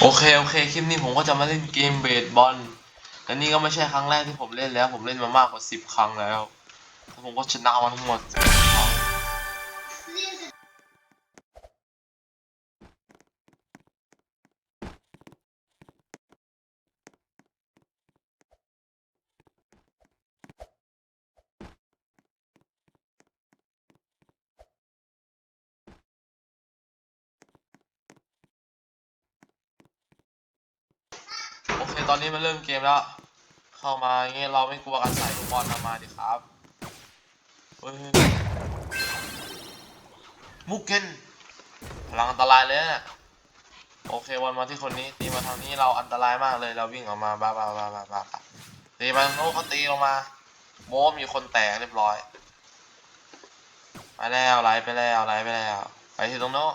โอเค โอเค คลิปนี้ผมก็จะมาเล่นเกมเบสบอลและนี่ก็ไม่ใช่ครั้งแรกที่ผมเล่นแล้ว ผมเล่นมามากกว่าสิบครั้งแล้วแล้วผมก็ชนะมาทั้งหมด10ครั้ง อเคตอนนี้มาเริ่มเกมแล้ว เข้ามาเงี้ยเราไม่กลัวการใส่ลูกบอลมามาดิครับเฮ้ยมุกเกนพลังอันตรายเลยนะโอเควันมาที่คนนี้ตีมาทางนี้เราอันตรายมากเลยเราวิ่งออกมาบ้าบ้าบ้าบ้าบ้าตีมาโน้เขาตีลงมาโบ้มีคนแตกเรียบร้อยไปแล้วไหลไปแล้วไหลไปแล้วไปที่ตรงโน้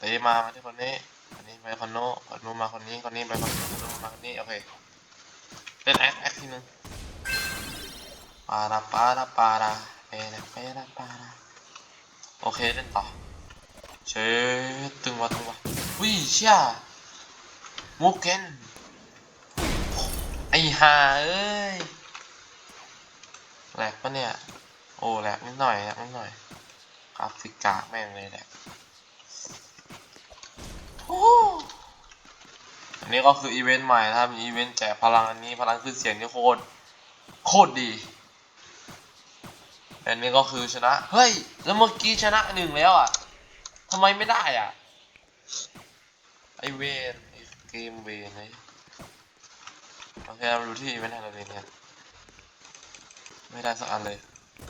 ตีมามาที่คนนี้คนนี้ไปคนโน้คนโน้มาคนนี้คนนี้ไปคนนู้นคนนู้นมาคนนี้โอเคเล่นแอคแอคทีนึงปาราปาราปาราเปราเปราปาราโอเคเล่นต่อเชตึงวะตึงวะวิเชี่ยมุกเกนไอ้ห่าเอ้ยแหลกปะเนี่ยโอ้แหลกนิดหน่อยแหลกนิดหน่อยกราฟิกกาแม่งเลยแหละโอ้อั นนี้ก็คืออีเวนต์ใหม่นะครับอีเวนต์แจกพลังอันนี้พลังขึ้นเสียงนี่โคตรโคตรดีอันนี้ก็คือชนะ เฮ้ย แล้วเมื่อกี้ชนะหนึ่งแล้วอะทำไมไม่ได้อะ ไอเวนไอเกมเวนไอโอเคเราดูที่อีเวนต์อะไรเวนกันไม่ได้สักอันเลย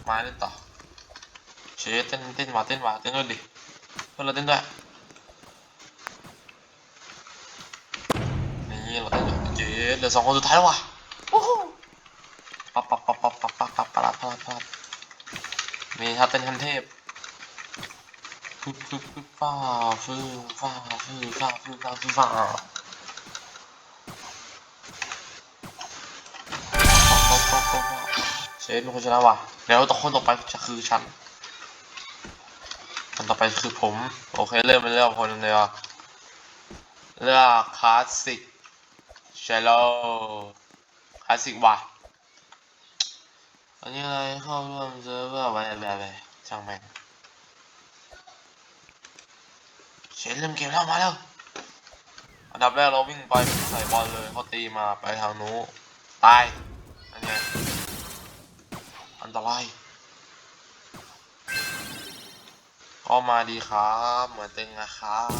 มาเล่นต่อเชเต้นเต้นมาเต้นมาเต้นด้วยดิเพื่อนเราเต้นด้วย ยเราไดือจ็ดเหลือสองคนสุดท้ายแล้วว่ะโอ้โหปั๊บปั๊บปั๊บปั๊บปั๊บปั๊บปั๊บปลัดปลัดปลัดนี่ครัเต้นคันเทพฟึบฟึบฟึบฟ้าฟืฟ้าฟืฟ้าฟืฟ้าฟืฟ้าเชฟเป็นคนชนะว่ะแล้วต่อคนต่อไปจะคือฉันคนต่อไปคือผม โอเคเริ่มไปเรื่อยคนเดียวเลือกคลาสสิก ชโลคลาสสิกว่ะอันนี้อะไรเข้าร่วมเซิร์ฟเวอร์อะไรอะไรช่างแม่งเชนเริ่มเกมแล้วมาแล้ว อันดับแรกเราวิ่งไปใส่บอลเลยเขาตีมาไปทางนู้ตายอันนี้อันตรายก็มาดีครับเหมือนเตึงนะครับ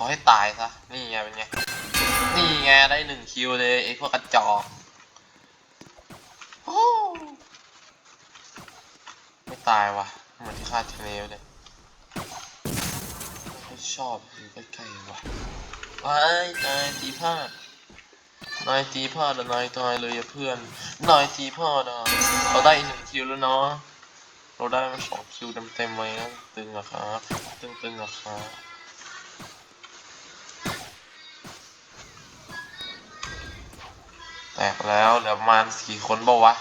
ขอให้ตายซะ นี่ไงเป็นไง นี่ไงได้หนึ่งคิวเลยไอ้พวกกระจอกไม่ตายว่ะเหมือนที่คาดคะเนไว้เลยไม่ชอบอยู่ใกล้ๆว่ะไอ้นายตีพลาดนายตีพลาดนายตายเลยอย่าเพื่อนนายตีพลาดอะเราได้อีกหนึ่งคิวแล้วเนาะเราได้มาสองคิวเต็มๆเลยนะตึงอะครับตึงตึงๆอะครับ แตกแล้วเหลือประมาณสี่คนเปล่าวะ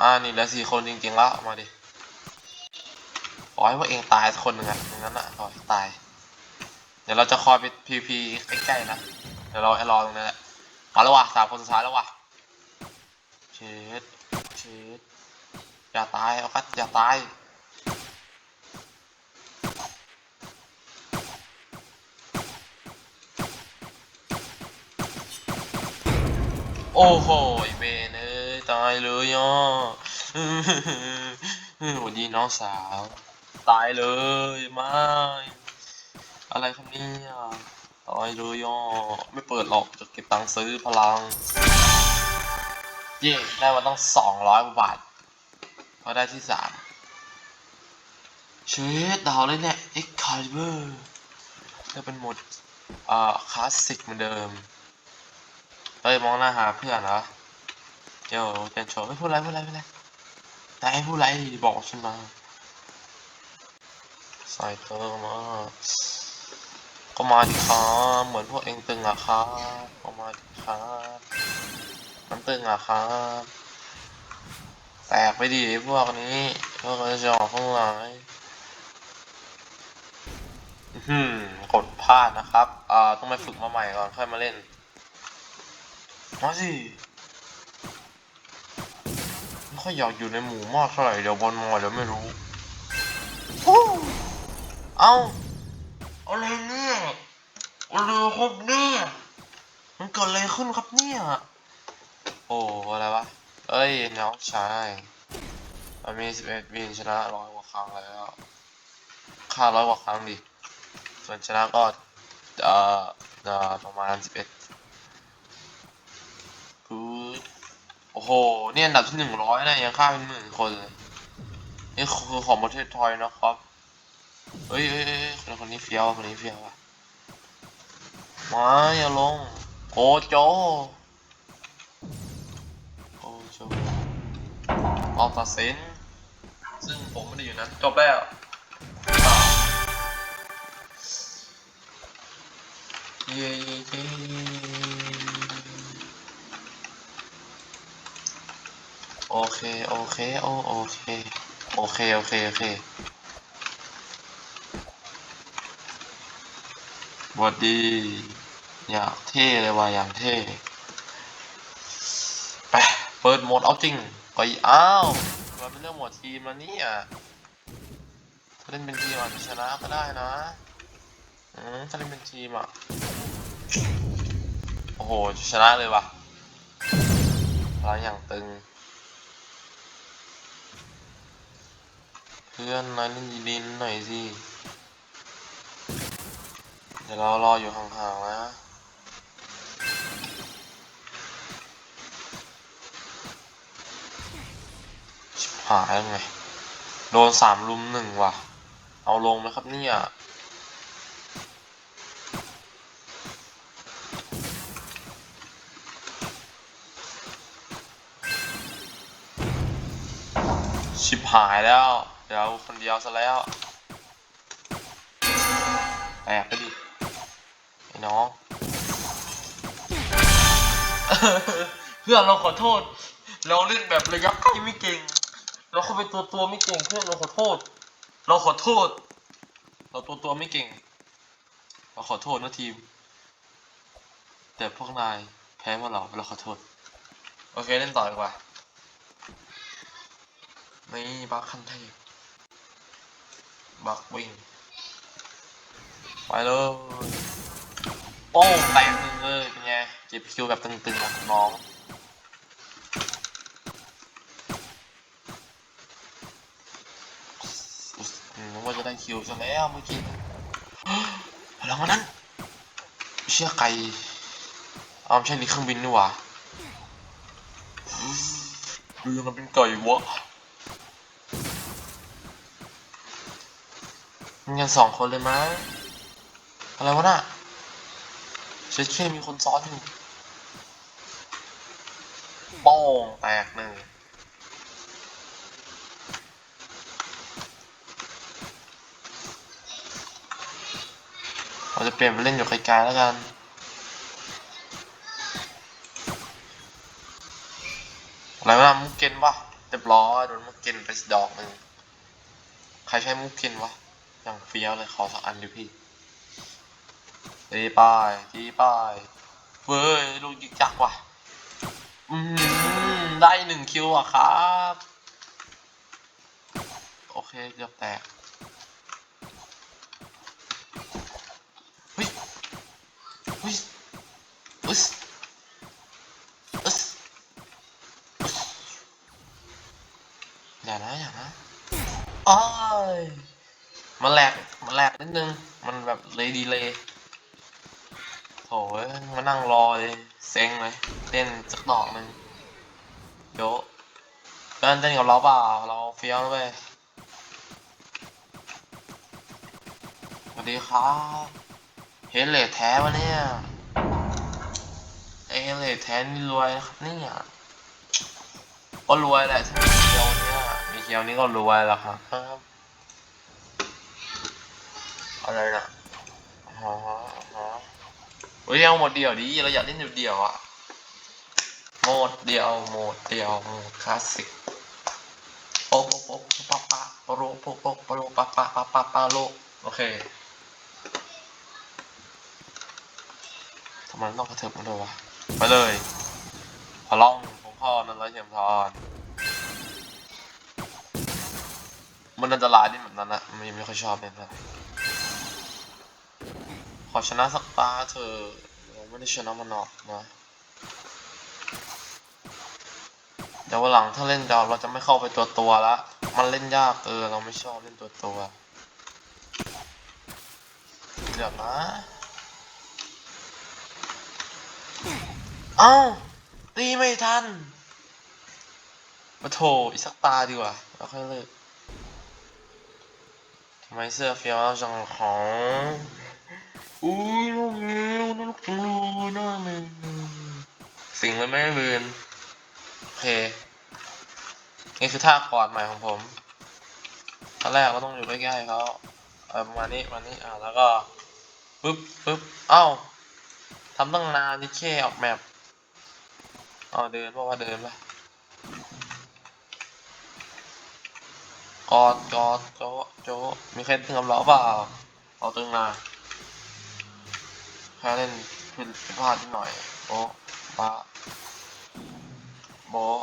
อ่า นี่เหลือสี่คนจริงๆแล้วมาดิขอให้พวกเองตายสักคนหนึ่งอะงนั้นอะขอให้ตาย เดี๋ยวเราจะคอยไปพีพีใกล้ๆนะ เดี๋ยวเราไอ้รอตรงนี้แหละมาแล้ววะสามคนสุดท้ายแล้ววะเช็ดเช็ดอย่าตายเอาคัดอย่าตาย โอ้โหเวนเอ้ยตายเลยอะวันนี้น้องสาว ตายเลยไม่อะไรครับเนี่ยตายเลยอะไม่เปิดหรอกจะเก็บตังค์ซื้อพลัง เย่ได้มาตั้งสองร้อยบาทก็ได้ที่สามเชดดาวเลยเนี่ย Excalibur จะเป็นหมดอ่อคลาสสิกเหมือนเดิม เฮ้ยมองหน้าหาเพื่อนเหรอเจ้าเจนโชว์ไม่พูดไรพูดไรพูดไรแต่ให้พูดไรบอกฉันมาใส่เธอมาก็มาดิครับเหมือนพวกเองตึงอะครับก็มาดิครับมันตึงอะครับแตกไปดิพวกนี้พวกกระจอกทั้งหลายอื้อหือกดพลาดนะครับ อ่า ต้องไปฝึกมาใหม่ก่อนค่อยมาเล่น มาสิไม่ค่อยอยากอยู่ในหมู่มากเท่าไหร่เดี๋ยวบอลมอเดี๋ยวไม่รู้โอ้เอาอะไรเนี่ยอะไรครับเนี่ยมันเกิดอะไรขึ้นครับเนี่ยโอ้อะไรวะเอ้ยน้องชายมันมี11วินชนะร้อยกว่าครั้งแล้วค่าร้อยกว่าครั้งดิส่วนชนะก็เอ่อเอ่อประมาณ11กูด โอ้โห เนี่ยอันดับที่หนึ่งร้อยนะยังฆ่าเป็นหมื่นคนเลยนี่คือของประเทศไทยนะครับเฮ้ยเฮ้ยเฮ้ยคนคนนี้เฟี้ยวคนนี้เฟี้ยวอะมาอย่าลงโกโจโกโจออกตัดสินซึ่งผมไม่ได้อยู่นั้นจบแล้วเย้เย้เย้ โอเค โอเค โอโอเค โอเค โอเค โอเคบวัดดี อยากเท่เลยว่ะอย่างเท่ ไป เปิดโหมดเอาจริงก็อีอ้าวมันเป็นเรื่องหมดทีมแล้วเนี่ยถ้าเล่นเป็นทีมอาจจะชนะก็ได้นะ อืมถ้าเล่นเป็นทีมอะ โอ้โห ชนะเลยว่ะพลังอย่างตึง เพื่อนนายเล่นดีๆหน่อยสิ เดี๋ยวเรารออยู่ห่างๆนะชิบหายแล้วไง โดนสามลุมหนึ่งว่ะ เอาลงไหมครับเนี่ยชิบหายแล้ว เดี๋ยวคนเดียวซะแล้วแอบไปดิไอ้น้อง เพื่อนเราขอโทษ เราเล่นแบบระยะใกล้ไม่เก่ง เราเข้าไปตัวตัวไม่เก่งเพื่อนเราขอโทษ เราขอโทษ เราตัวตัวไม่เก่ง เราขอโทษนะทีม แต่พวกนายแพ้พวกเราเราขอโทษ โอเคเล่นต่อดีกว่า นี่บักคันเทพ บักวิ่ง ไปเลยโป้งแตกตึงเลยเป็นไงเจ็บคิวแบบตึงๆนะน้องนึกว่าจะได้คิวซะแล้วเมื่อกี้แล้ววันนั้น เชื่อไก่เอาไม่ใช่นี่เครื่องบินนี่หว่าดูยังเป็นไก่วะ นกันสองคนเลยมั้ยอะไรวะน่ะเช็ดแค่มีคนซ้อนอยู่ป้งแตกหนึ่งเราจะเปลี่ยนไปเล่นอยู่ไกลๆแล้วกันอะไรวะนะมุกเกนวะเรียบร้อยโดนมุกเกนไปดอกหนึ่งใครใช้มุกเกนวะ อย่างเฟี้ยวเลยขอสักอันดิพี่ตีป้ายตีป้ายเว้ยลูกยิกจักว่ะ อืมได้หนึ่งคิวอะครับ โอเคเกือบแตกเฮ้ยเฮ้ยอึสอึสอึอย่านะอย่านะอ้าย มันแหลกมันแหลกนิดนึง มันแบบเลยดีเลยโถ่เอ้ยมานั่งรอเลยเซ็งเลยเต้นสักดอกหนึ่งเดี๋ยวเต้นเต้นกับเราเปล่าเราเฟี้ยวนะเว้ยสวัสดีครับเฮดเลทแท้วะเนี่ยไอเฮดเลทแท้นี่รวยนะครับเนี่ยก็รวยแหละเคียวเนี่ยมีเคียวนี้ก็รวยแล้วครับ อะไรนะอ๋ออ๋อเฮ้ยเอาหมดเดียวดิเราอยากเล่นอยู่เดียวอะโหมดเดียวโหมดเดียวโหมดคลาสสิกโป๊ะโป๊ะปะปะปปโรโป๊ะโป๊ะปปโรปะปะปะปะปะโลโอเคทำไมต้องกระเถิบมาด้วยวะไปเลยพอล่องของพ่อนั่นแล้วเทียมทอนมันอันตรายนี่เหมือนนั้นนะไม่ไม่ค่อยชอบเลยนะ ขอชนะสักตาเถอะเราไม่ได้ชนะมันหรอกนะเดี๋ยววันหลังถ้าเล่นเราเราจะไม่เข้าไปตัวตัวละมันเล่นยากเออเราไม่ชอบเล่นตัวตัวเดี๋ยวนะเอ้าตีไม่ทันมาโถอีกสักตาดีกว่าแล้วค่อยเลิกทำไมเสื้อเฟี้ยวจังของ อุ้ยน้องเมวน่ารักจังเลยน่าเมวสิ่งมันไม่เบืนโอเคนี่คือท่าคอดใหม่ของผมตอนแรกเราต้องอยู่ใกล้ๆเขาเออประมาณนี้ประมาณนี้อ่าแล้วก็ปึ๊บปึ๊บเอ้าทำตั้งนานนี่แค่ออกแบบอ๋อเดินบอกว่าเดินปกอดกอดโจะโจะมีใครตึงกับเราเปล่าเอาตึงมา ค่เล่นผิดพลาดนิดหน่อยโบ๊ะบะโบ๊ะ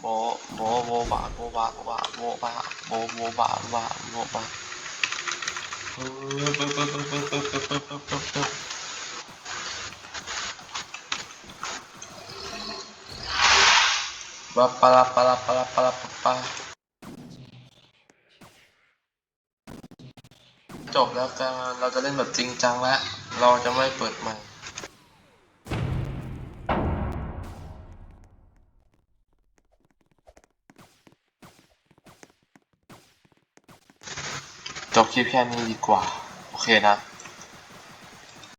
โบ๊ะโบ๊ะโบ๊ะบะโบ๊ะบะโบ๊ะบะโบ๊ะบะโบ๊ะโบ๊ะบะบะโบ๊ะบะปึ๊บปึ๊บปึ๊บปึ๊บปึ๊บปึ๊บปึ๊บปึ๊บปึ๊บปึ๊บปะปะละปะละปะละปะละปะปะ จบแล้วก็เราจะเล่นแบบจริงจังแล้ว เราจะไม่เปิดใหม่จบคลิปแค่นี้ดีกว่า โอเคนะ